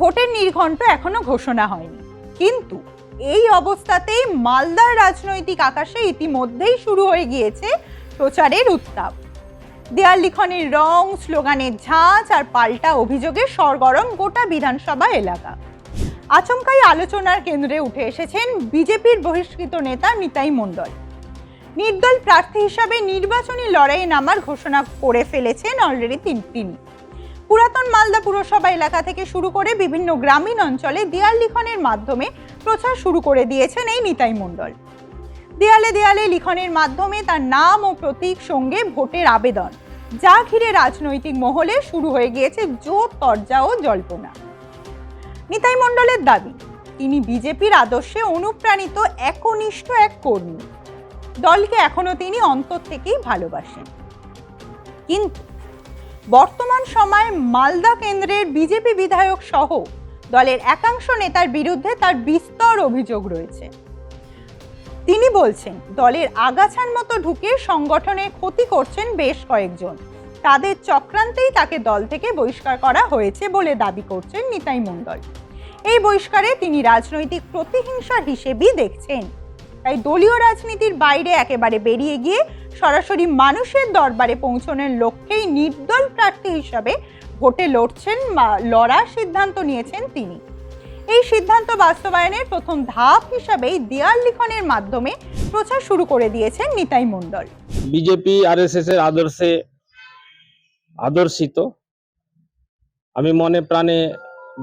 ভোটের নির্ঘণ্ট এখনও ঘোষণা হয়নি। কিন্তু এই অবস্থাতেই মালদার রাজনৈতিক আকাশে ইতিমধ্যেই শুরু হয়ে গিয়েছে প্রচারের উত্তাপ। দেয়াল লিখনের রং, স্লোগানের ঝাঁজ আর পাল্টা অভিযোগে সরগরম গোটা বিধানসভা এলাকা। আচমকাই আলোচনার কেন্দ্রে উঠে এসেছেন বিজেপির বহিষ্কৃত নেতা নিতাই মণ্ডল। নির্দল প্রার্থী হিসাবে নির্বাচনী লড়াইয়ে নামার ঘোষণা করে ফেলেছেন অলরেডি তিন তিনি। পুরাতন মালদা পুরসভা এলাকা থেকে শুরু করে বিভিন্ন গ্রামীণ অঞ্চলে দেয়াল লিখনের মাধ্যমে প্রচার শুরু করে দিয়েছেন এই নিতাই মণ্ডল। দেয়ালে দেয়ালে লিখনের মাধ্যমে তার নাম ও প্রতীক সঙ্গে ভোটের আবেদন, যা ঘিরে রাজনৈতিক মহলে শুরু হয়ে গিয়েছে জোর তরজা ও জল্পনা। নিতাই মণ্ডলের দাবি, তিনি বিজেপির আদর্শে অনুপ্রাণিত একনিষ্ঠ এক কর্মী। দলকে এখনও তিনি অন্তর থেকেই ভালোবাসেন। কিন্তু বর্তমান সময়ে মালদা কেন্দ্রের বিজেপি বিধায়ক সহ দলের একাংশ নেতার বিরুদ্ধে তার বিস্তর অভিযোগ রয়েছে। তিনি বলছেন, দলের আগাছার মতো ঢুকে সংগঠনের ক্ষতি করছেন বেশ কয়েকজন। তাদের চক্রান্তেই তাকে দল থেকে বহিষ্কার করা হয়েছে বলে দাবি করছেন নিতাই মণ্ডল। এই বহিষ্কারে তিনি রাজনৈতিক প্রতিহিংসার হিসেবেই দেখছেন। তাই দলীয় রাজনীতির বাইরে একেবারে বেরিয়ে গিয়ে সরাসরি মানুষের দরবারে পৌঁছানোর লক্ষ্যেই নির্দল প্রার্থী হিসাবে ভোটে লড়ছেন লড়ার সিদ্ধান্ত নিয়েছেন তিনি। এই সিদ্ধান্ত বাস্তবায়নের প্রথম ধাপ হিসাবেই দেয়াল লিখনের মাধ্যমে প্রচার শুরু করে দিয়েছেন নিতাই মণ্ডল। বিজেপি আরএসএস এর আদর্শে আদর্শিত। আমি মনে প্রাণে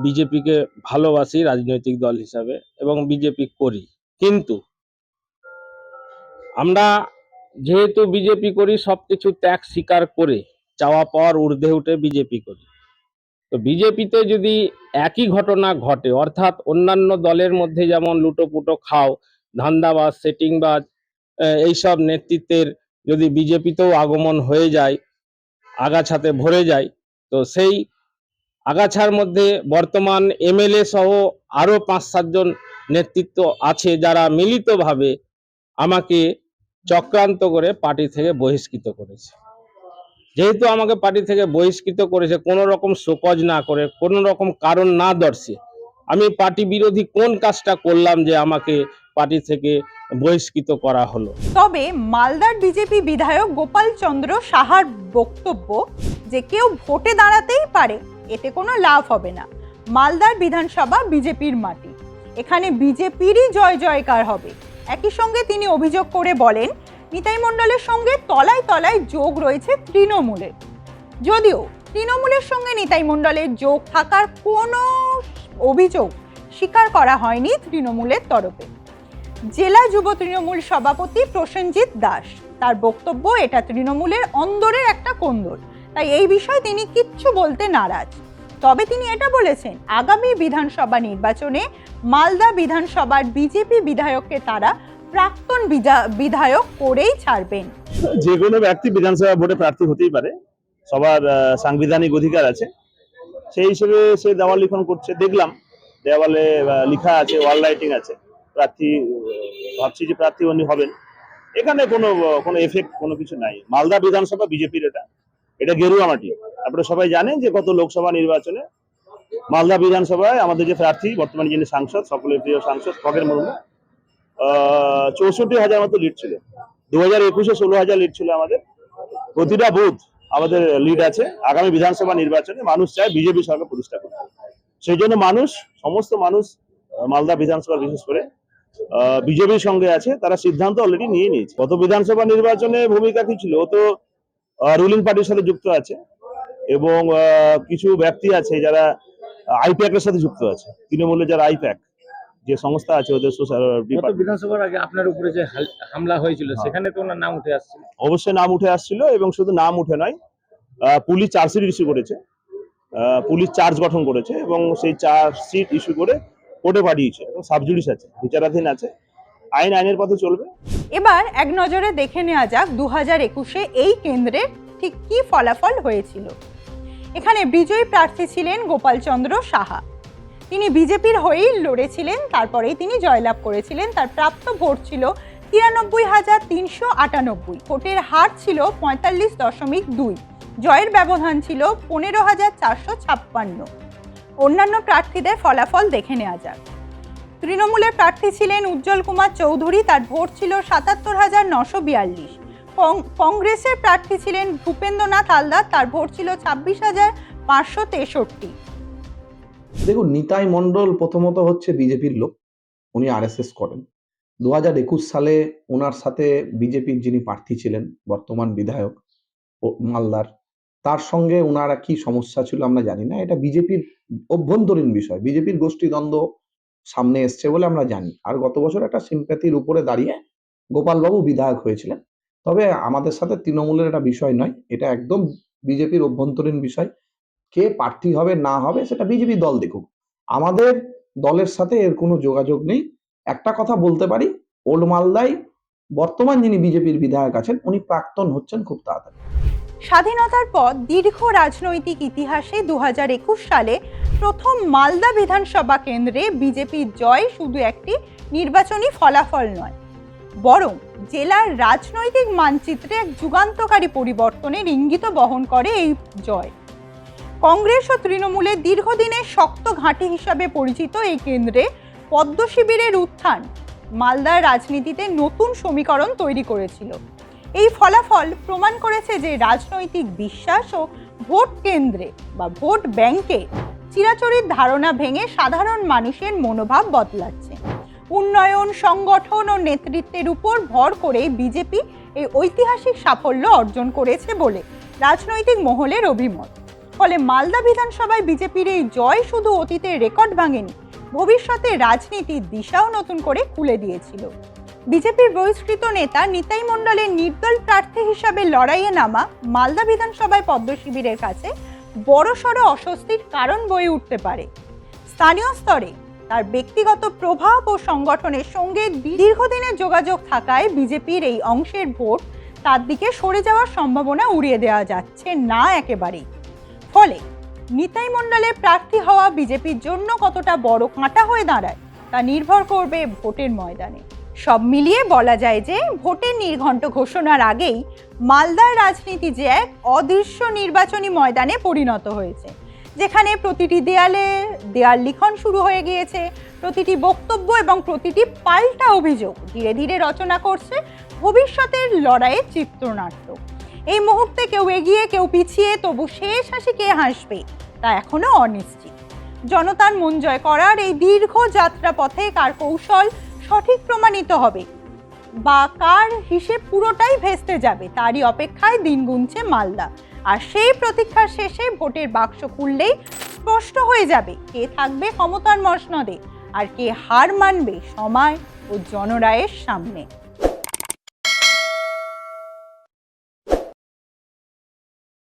বিজেপিকে ভালোবাসি রাজনৈতিক দল হিসাবে এবং বিজেপি করি। কিন্তু আমরা যেহেতু বিজেপি করি, সবকিছু ত্যাগ স্বীকার করে চাওয়া পাওয়ার ঊর্ধ্বে উঠে বিজেপি করি। তো বিজেপিতে যদি একই ঘটনা ঘটে, অর্থাৎ অন্যান্য দলের মধ্যে যেমন লুটোপুটো খাও, ধান্দাবাজ, সেটিংবাজ এইসব নেতৃত্বের যদি বিজেপিতেও আগমন হয়ে যায়, আগাছাতে ভরে যায়, তো সেই আগাছার মধ্যে বর্তমান এমএলএ সহ আরও পাঁচ সাতজন নেতৃত্ব আছে যারা মিলিতভাবে আমাকে চক্রান্ত করে পার্টি থেকে বহিষ্কৃত করেছে। যেহেতু আমাকে পার্টি থেকে বহিষ্কৃত করেছে, কোনো রকম শোকজ না করে, কোনো রকম কারণ না দর্শে, আমি পার্টি বিরোধী কোন কাজটা করলাম যে আমাকে পার্টি থেকে বহিষ্কৃত করা হলো? তবে মালদার বিজেপি বিধায়ক গোপাল চন্দ্র সাহার বক্তব্য যে কেউ ভোটে দাঁড়াতেই পারে, এতে কোনো লাভ হবে না। মালদার বিধানসভা বিজেপির মাটি। এখানে বিজেপিরই জয় জয়কার হবে। একই সঙ্গে তিনি অভিযোগ করে বলেন, নিতাই মণ্ডলের সঙ্গে তলায় তলায় যোগ রয়েছে তৃণমূলের। যদিও তৃণমূলের সঙ্গে নিতাই মণ্ডলের যোগ থাকার কোনো অভিযোগ স্বীকার করা হয়নি তৃণমূলের তরফে। জেলা যুব তৃণমূল সভাপতি প্রসেনজিৎ দাস, তার বক্তব্য, এটা তৃণমূলের অন্দরের একটা কোন্দর। তাই এই বিষয়ে তিনি কিচ্ছু বলতে নারাজ। তবে তিনি এটা বলেছেন, আগামী বিধানসভা নির্বাচনে মালদা বিধানসভার বিজেপি বিধায়ককে তারা প্রাক্তন বিধায়ক করেই ছাড়বেন। যে কোনো ব্যক্তি বিধানসভা ভোটে প্রার্থী হতেই পারে, সবার সাংবিধানিক অধিকার আছে। সেই হিসেবে সে দেওয়াল লিখন করছে, দেখলাম, দেওয়ালে লেখা আছে, ওয়াল রাইটিং আছে, প্রার্থী ভাবছি যে প্রার্থী উনি হবেন। এখানে কোনো কোনো এফেক্ট কোনো কিছু নাই। মালদা বিধানসভা বিজেপির এটা এটা গেরুয়া মাটি। আপনারা সবাই জানেন যে গত লোকসভা নির্বাচনে মালদা বিধানসভায় আমাদের যে প্রার্থী, বর্তমানে যিনি সাংসদ, সকলের প্রিয় সাংসদ খগের মুর্মু চৌষট্টি হাজার মতো লিড ছিল। দু হাজার একুশে ষোলো হাজার লিড ছিল আমাদের। প্রতিটা বুথ আমাদের লিড আছে। আগামী বিধানসভা নির্বাচনে মানুষ চায় বিজেপি সরকার প্রতিষ্ঠা করতে। সেই জন্য মানুষ, সমস্ত মানুষ মালদা বিধানসভা বিশেষ করে বিজেপির সঙ্গে আছে। তারা সিদ্ধান্ত অলরেডি নিয়ে নিয়েছে। গত বিধানসভা নির্বাচনে ভূমিকা কি ছিল? ও তো রুলিং পার্টির সাথে যুক্ত আছে। এবং আহ, কিছু ব্যক্তি আছে যারা আইপ্যাক এর সাথে যুক্ত আছে। তৃণমূলের যারা আইপ্যাক যে সংস্থা আছে ওদের সোশ্যাল বিধানসভার আগে আপনার উপরে যে হামলা হয়েছিল হ্যাঁ। সেখানে তো ওনার নাম উঠে আসছিল? অবশ্যই নাম উঠে আসছিল এবং শুধু নাম উঠে নয় আহ, পুলিশ চার্জশিট ইস্যু করেছে। আহ, পুলিশ চার্জ গঠন করেছে এবং সেই চার্জশিট ইস্যু করে কোর্টে পাঠিয়েছে এবং সাবজুডিস আছে বিচারাধীন আছে। আইন আইনের পথে চলবে। এবার এক নজরে দেখে নেওয়া যাক দু হাজার একুশে এই কেন্দ্রে ঠিক কি ফলাফল হয়েছিল। এখানে বিজয়ী প্রার্থী ছিলেন গোপালচন্দ্র সাহা। তিনি বিজেপির হয়েই লড়েছিলেন, তারপরেই তিনি জয়লাভ করেছিলেন। তার প্রাপ্ত ভোট ছিল তিরানব্বই হাজার তিনশো আটানব্বই। ভোটের হার ছিল পঁয়তাল্লিশ দশমিক দুই। জয়ের ব্যবধান ছিল পনেরো হাজার চারশো ছাপ্পান্ন। অন্যান্য প্রার্থীদের ফলাফল দেখে নেওয়া যাক। তৃণমূলের প্রার্থী ছিলেন উজ্জ্বল কুমার চৌধুরী। তার ভোট ছিল সাতাত্তর হাজার নশো বিয়াল্লিশ। কংগ্রেসের প্রার্থী ছিলেন ভূপেন্দ্রনাথ হালদার। তার ভোট ছিল ছাব্বিশ হাজার পাঁচশো তেষট্টি। দেখুন, নিতাই মণ্ডল প্রথমত হচ্ছে বিজেপির লোক। উনি আরএসএস করেন। দু হাজার একুশ সালে ওনার সাথে বিজেপির যিনি প্রার্থী ছিলেন, বর্তমান বিধায়ক মালদার, তার সঙ্গে ওনার কি সমস্যা ছিল আমরা জানি না। এটা বিজেপির অভ্যন্তরীণ বিষয়। বিজেপির গোষ্ঠী দ্বন্দ্ব সামনে এসছে বলে আমরা জানি। আর গত বছর একটা সিম্প্যাথির উপরে দাঁড়িয়ে গোপালবাবু বিধায়ক হয়েছিলেন। তবে আমাদের সাথে তৃণমূলের একটা বিষয় নয়, এটা একদম বিজেপির অভ্যন্তরীণ বিষয়। কে প্রার্থী হবে, না হবে, সেটা বিজেপি দল দেখুক। আমাদের দলের সাথে এর কোনো যোগাযোগ নেই। একটা কথা বলতে পারি ওল্ড মালদায় বর্তমান যিনি বিজেপির বিধায়ক আছেন, উনি প্রাক্তন হচ্ছেন খুব তাড়াতাড়ি। স্বাধীনতার পর দীর্ঘ রাজনৈতিক ইতিহাসে দু হাজার একুশ সালে প্রথম মালদা বিধানসভা কেন্দ্রে বিজেপির জয় শুধু একটি নির্বাচনী ফলাফল নয়। বরং জেলার রাজনৈতিক মানচিত্রে এক যুগান্তকারী পরিবর্তনের ইঙ্গিত বহন করে এই জয়। কংগ্রেস ও তৃণমূলের দীর্ঘদিনের শক্ত ঘাঁটি হিসাবে পরিচিত এই কেন্দ্রে পদ্ম শিবিরের উত্থান মালদার রাজনীতিতে নতুন সমীকরণ তৈরি করেছিল। এই ফলাফল প্রমাণ করেছে যে রাজনৈতিক বিশ্বাস ও ভোট কেন্দ্রে বা ভোট ব্যাংকে চিরাচরিত ধারণা ভেঙে সাধারণ মানুষের মনোভাব বদলাচ্ছে। উন্নয়ন, সংগঠন ও নেতৃত্বের উপর ভর করে বিজেপি এই ঐতিহাসিক সাফল্য অর্জন করেছে বলে রাজনৈতিক মহলের অভিমত। ফলে মালদা বিধানসভায় বিজেপির এই জয় শুধু অতীতের রেকর্ড ভাঙেনি, ভবিষ্যতে রাজনীতির দিশাও নতুন করে খুলে দিয়েছিল। বিজেপির বহিষ্কৃত নেতা নিতাই মণ্ডলের নির্দল প্রার্থী হিসাবে লড়াইয়ে নামা মালদা বিধানসভায় পদ্ম শিবিরের কাছে বড়সড় অস্বস্তির কারণ বয়ে উঠতে পারে। স্থানীয় স্তরে তার ব্যক্তিগত প্রভাব ও সংগঠনের সঙ্গে দীর্ঘদিনের যোগাযোগ থাকায় বিজেপির এই অংশের ভোট তার দিকে সরে যাওয়ার সম্ভাবনা উড়িয়ে দেওয়া যাচ্ছে না একেবারেই। ফলে নিতাই মণ্ডলের প্রার্থী হওয়া বিজেপির জন্য কতটা বড় কাঁটা হয়ে দাঁড়ায় তা নির্ভর করবে ভোটের ময়দানে। সব মিলিয়ে বলা যায় যে ভোটের নির্ঘণ্ট ঘোষণার আগেই মালদার রাজনীতি যে এক অদৃশ্য নির্বাচনী ময়দানে পরিণত হয়েছে। যেখানে প্রতিটি দেয়ালে, দেয়াল লিখন শুরু হয়ে গিয়েছে। প্রতিটি বক্তব্য এবং প্রতিটি পাল্টা অভিযোগ ধীরে ধীরে রচনা করছে ভবিষ্যতের লড়াইয়ের চিত্রনাট্য। এই মুহূর্তে কেউ এগিয়ে, কেউ পিছিয়ে, তবু শেষ হাসি কে হাসবে, তা এখনও অনিশ্চিত। জনতার মন জয় করার এই দীর্ঘ যাত্রা পথে কার কৌশল সঠিক প্রমাণিত হবে? বা কার হিসেব পুরোটাই ভেস্তে যাবে, তারই অপেক্ষায় দিন গুনছে মালদা। আর সেই প্রতীক্ষার শেষে ভোটের বাক্স খুললেই স্পষ্ট হয়ে যাবে কে থাকবে ক্ষমতার মসনদে আর কে হার মানবে সময় ও জনরায়ের সামনে।